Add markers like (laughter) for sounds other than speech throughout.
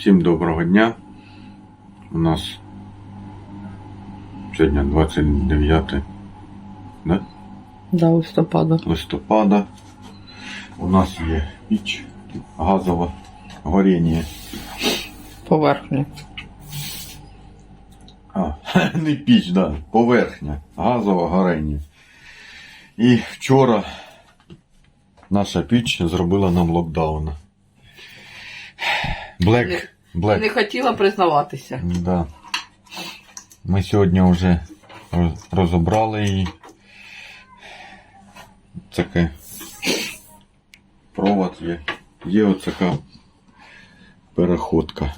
Всім доброго дня. У нас сьогодні 29 да? До листопада. листопада. У нас є піч газова горіння. Поверхня. А, (laughs) не піч, да, поверхня. Газове горіння. І вчора наша піч зробила нам локдаун. Блек. Блек. Не хотіла признаватися. Да. Ми сьогодні вже роз- розібрали її. Таке провод є. Є оцяка переходка.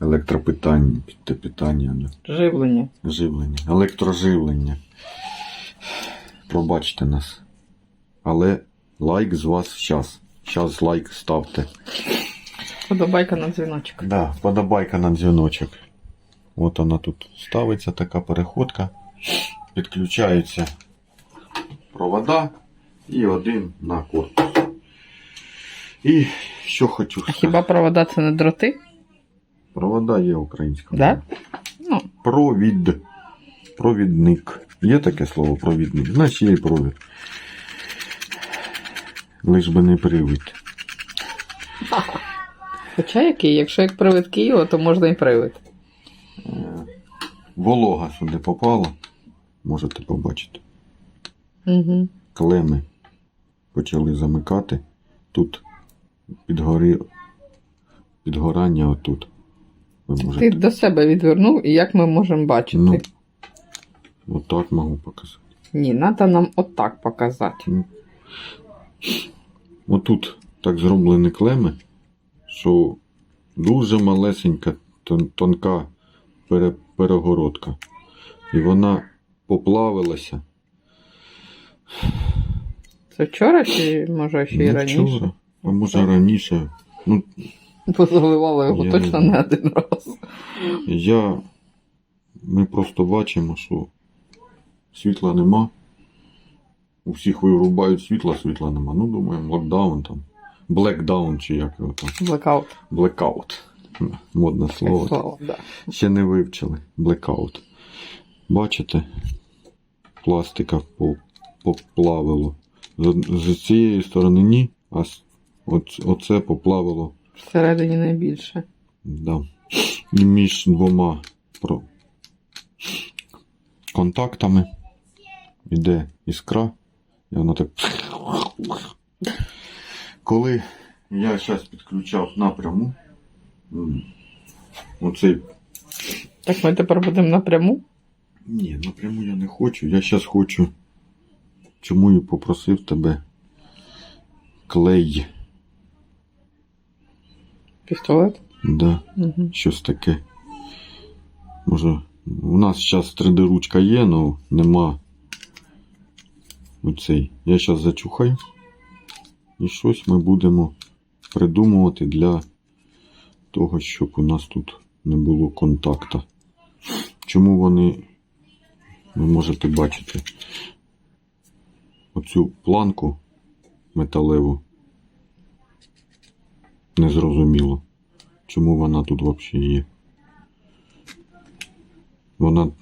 Електропитання, питання. Живлення. живлення, електроживлення. Пробачте нас. Але лайк з вас щас. Щас лайк ставте. Подобайка на дзвіночок. Да, подобайка на дзвіночок. От вона тут ставиться, така переходка. Підключаються провода і один на корпус. І що хочу А хіба провода це не дроти? Провода є українська. Да? Ну, Провід. Провідник. Є таке слово провідник. Значить є і провід. Лиш би не привід. (laughs) хоча який, якщо як привид Києва, то можна і привид. Е, Волога сюди попала. Можете побачити. Угу. Клеми почали замикати. Тут підгори... підгорання отут. Ви Ти до себе відвернув, і як ми можемо бачити? Ну. Отак можу показати. Ні, треба нам отак показати. Ну, Отут так зроблені клеми, що дуже малесенька, тонка перегородка. І вона поплавилася. Це вчора чи може ще й раніше? вчора, а може раніше. Ну, Позаливала його Я точно не не один раз. я. Ми просто бачимо, що світла нема. У всіх вирубають світла, світла нема. Ну, думаємо, локдаун там. Блекдаун чи як його там. Блекаут. Блекаут. Модне слово. Слово, да. Ще не вивчили. Блекаут. Бачите? Пластика поплавило. З, з цієї сторони ні, а оце поплавило. Всередині найбільше. Да. І між двома про... контактами йде іскра, і воно так. Коли я зараз підключав напряму, оцей Так ми тепер будемо напряму. Ні, напряму я не хочу. Я зараз хочу. Чому я попросив тебе клей. Пістолет. Да, Угу. щось таке. Може, у нас зараз 3D ручка є, але нема оцей. Я зараз зачухаю. І щось ми будемо придумувати для того, щоб у нас тут не було контакта. Чому вони, ви можете бачити, оцю планку металеву незрозуміло, чому вона тут взагалі є. Вона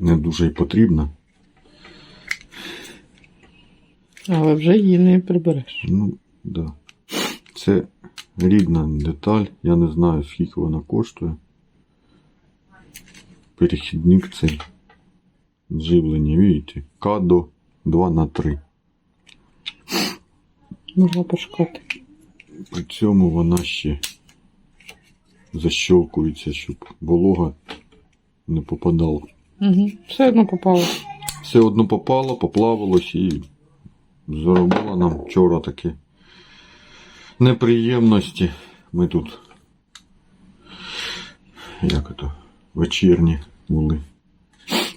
не дуже й потрібна. Але вже її не прибереш. Ну, да. Це рідна деталь. Я не знаю, скільки вона коштує. Перехідник цей. Живлення, видите? Кадо 2 на 3 Можна пошукати. При цьому вона ще защелкується, щоб волога не попадала. Угу. Все одно попало. Все одно попало, поплавилось і зробила нам вчора такі неприємності. Ми тут, як це, вечірні були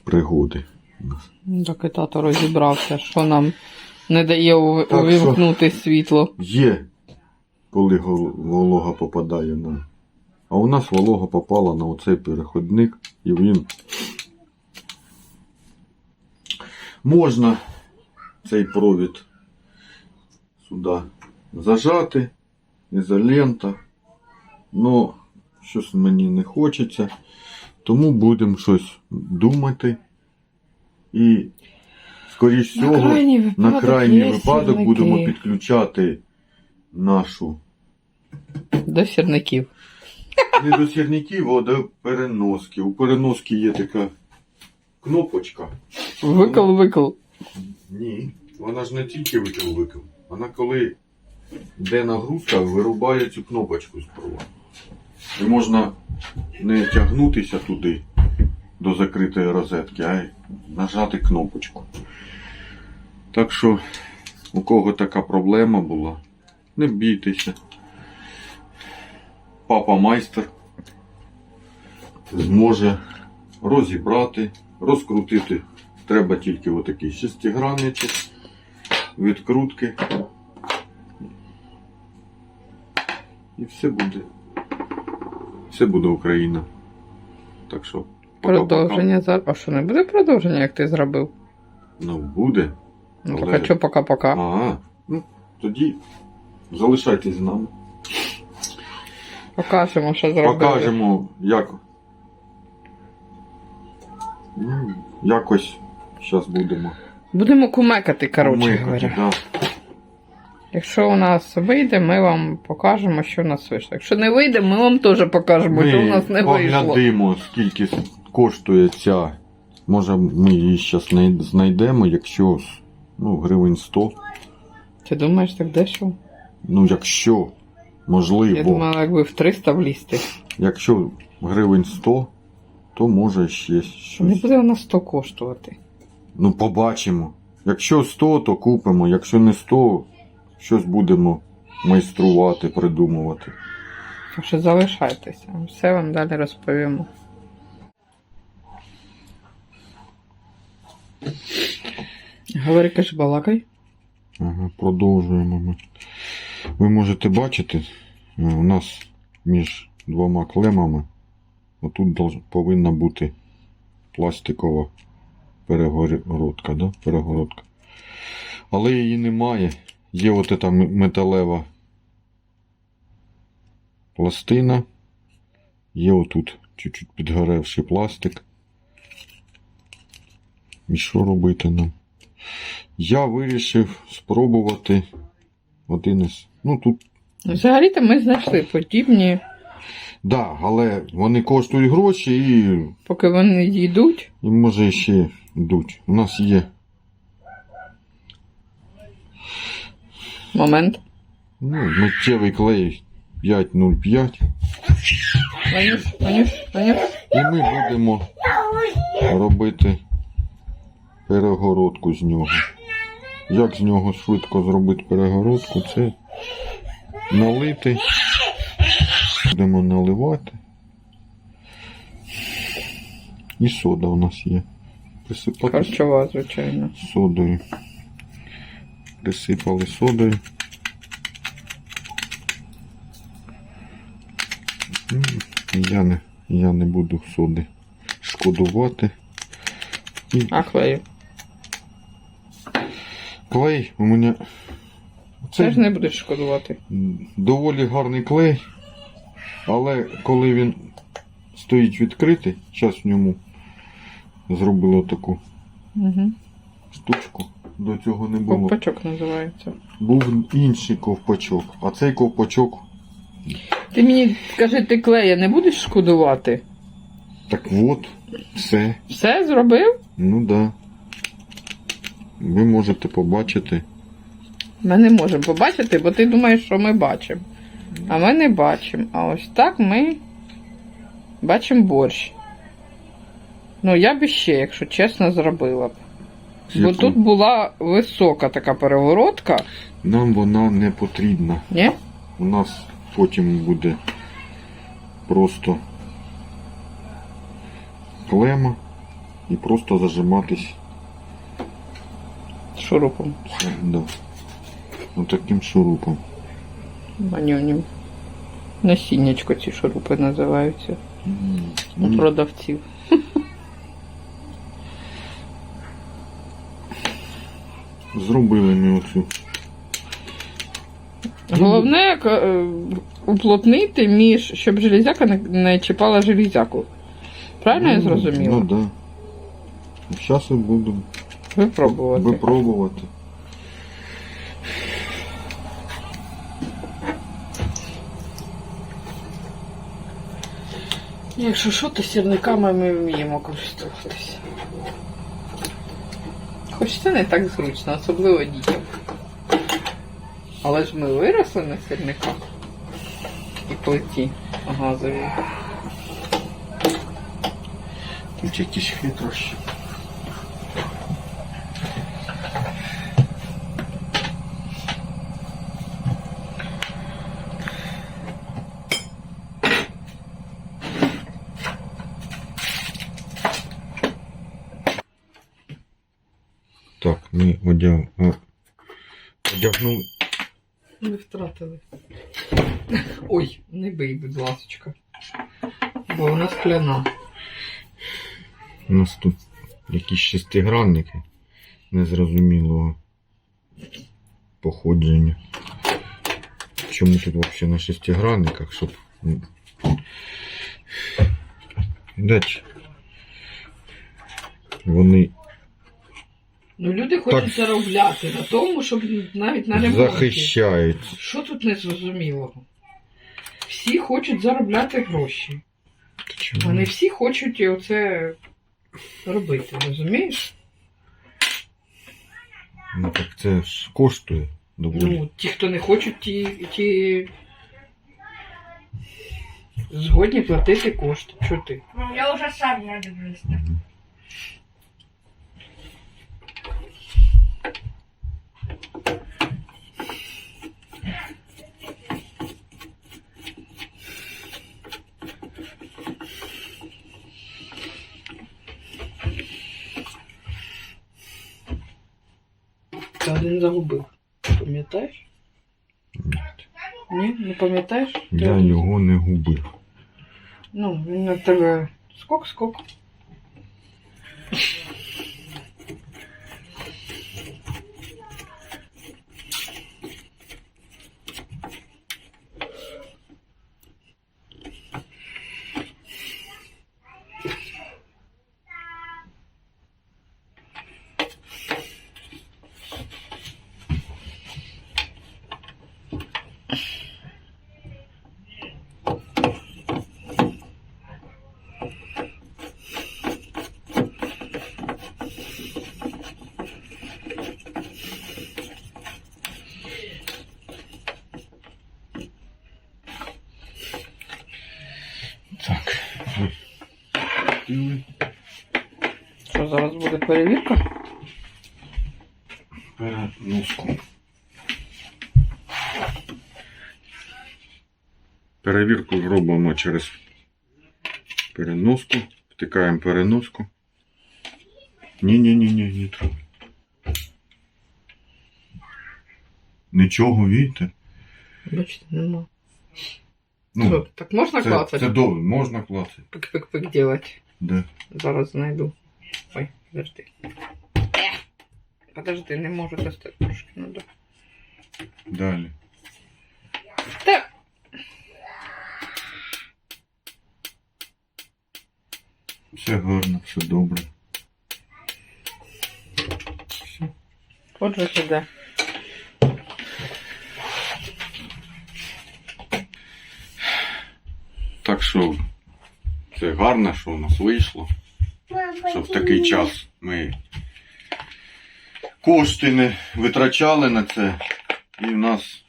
пригоди. Ну, Так і тато розібрався, що нам не дає ув- увімкнути світло. Є, коли волога попадає на. А у нас волога попала на оцей переходник, і він. Можна цей провід сюди зажати ізолента. Ну, щось мені не хочеться. Тому будемо щось думати. І, скоріш На всього, крайній на крайній випадок будемо підключати нашу До сірників. не до сірників, а до переноски. У переноски є така кнопочка. Викол, викол. Ні, вона ж не тільки викил. Вона коли йде нагрузка, вирубає цю кнопочку з проводу. І можна не тягнутися туди до закритої розетки, а й нажати кнопочку. Так що, у кого така проблема була, не бійтеся. Папа майстер зможе розібрати, розкрутити. Треба тільки отакий шестигранничок, відкрутки. І все буде. Все буде Україна. Так що. Продовження зараз. А що не буде продовження, як ти зробив? Ну, буде. Ну Але- так а що пока-пока. Ага. Ну, тоді залишайтесь з нами. Покажемо, що зробили. Покажемо, як. Ну, якось зараз будемо. Будемо кумекати, коротше микати, говоря. Да. Якщо у нас вийде, ми вам покажемо, що у нас вийшло. Якщо не вийде, ми вам теж покажемо, що у нас не вийшло. поглядимо, скільки коштує ця. Може, ми її зараз знайдемо, якщо ну, гривень 100. Ти думаєш, так дешево? Ну, якщо, можливо, Я думала, якби в 300 влізти. якщо гривень 100, то може ще Не щось. буде вона 100 коштувати. Ну, побачимо. Якщо 100, то купимо. Якщо не 100, щось будемо майструвати, придумувати. Так що залишайтеся. Все вам далі розповімо. Говори, каже, балакай. Ага, продовжуємо ми. Ви можете бачити, е, у нас між двома клемами отут повинна бути пластикова перегородка, да? перегородка. Але її немає. Є от ця металева пластина. Є отут чуть-чуть підгоревший пластик. І що робити нам? Я вирішив спробувати один із. Ну тут, Взагалі-то ми знайшли подібні, да, але вони коштують гроші і, поки вони йдуть. і може ще йдуть. У нас є Момент. ну, миттєвий клей 505. Ванюш, Ванюш, Ванюш. І ми будемо робити перегородку з нього. Як з нього швидко зробити перегородку, це налити. Будемо наливати. І сода у нас є. Присипати Харчова, звичайно. содою. Присипали содою. Я не, я не буду соди шкодувати. І А клею. клей у мене. Це Теж не будеш шкодувати. доволі гарний клей, але коли він стоїть відкритий, зараз в ньому зробили таку Угу. штучку. До цього не було. Ковпачок називається. Був інший ковпачок, а цей ковпачок, Ти мені скажи, ти клея не будеш шкодувати? так от, все. Все зробив? Ну да. Ви можете побачити. Ми не можемо побачити, бо ти думаєш, що ми бачимо. А ми не бачимо. А ось так ми бачимо борщ. Ну, я б ще, якщо чесно, зробила б. Бо яку- тут була висока така перегородка, Нам вона не потрібна. ні? У нас потім буде просто клема і просто зажиматись Шурупом. Да. Отаким шурупом. Манюнім. Насіннячко ці шурупи називаються у Мені продавців. (laughs) Зробили ми оцю Головне е, уплотнити між, щоб железяка не, чіпала железяку. Правильно я зрозуміла? Ну так. Да. Зараз я буду Випробувати. випробувати. Якщо що, то сірниками ми вміємо користуватися. Хоч це не так зручно, особливо дітям. Але ж ми виросли на сірниках і плиті газові. Тут якісь хитрощі. Так, ми одяг... о, одягнули. Ми втратили. Ой, не бий, будь ласочка. Бо вона скляна. У нас тут якісь шестигранники незрозумілого походження. Чому тут взагалі на шестигранниках, щоб. ну, Вони Ну люди хочуть Так. заробляти на тому, щоб навіть на ремонті. захищають. Що тут незрозумілого? Всі хочуть заробляти гроші. Чому? Вони всі хочуть оце робити, розумієш? Ну так це ж коштує доволі. Ну, ті, хто не хочуть, ті, ті згодні платити кошти. Що ти? Ну, я уже сам не дивлюсь. Мгм. Ти один загубив. Пам'ятаєш? Ні. Не пам'ятаєш? Я його не губив. Ну, він на тебе скок-скок. Так. Що зараз буде перевірка? Переноску. Перевірку зробимо через переноску. Втикаємо переноску. Ні-ні-ні, не треба. Нічого, видите? Бачите, нема. Ну, Що, так можна це, клацати? це добре, можна клацати. Пик-пик-пик делать. Де? Зараз знайду. Ой, подожди. Подожди, не можу достати трошки надо. Далі. Та. Все гарно, все добре. Все. Отже сюди. Так що це гарно, що у нас вийшло. Щоб в такий час ми кошти не витрачали на це. І в нас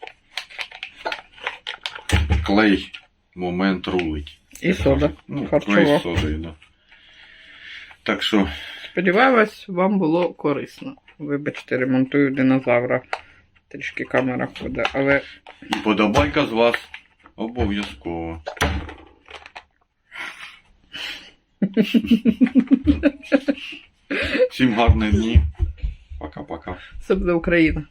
клей момент рулить. І сода. Ну, Харчова. клей з содою, да. Так що Сподіваюсь, вам було корисно. Вибачте, ремонтую динозавра. Трішки камера ходить, але і подобайка з вас обов'язково. Всім гарних днів. Пока-пока. це буде Україна.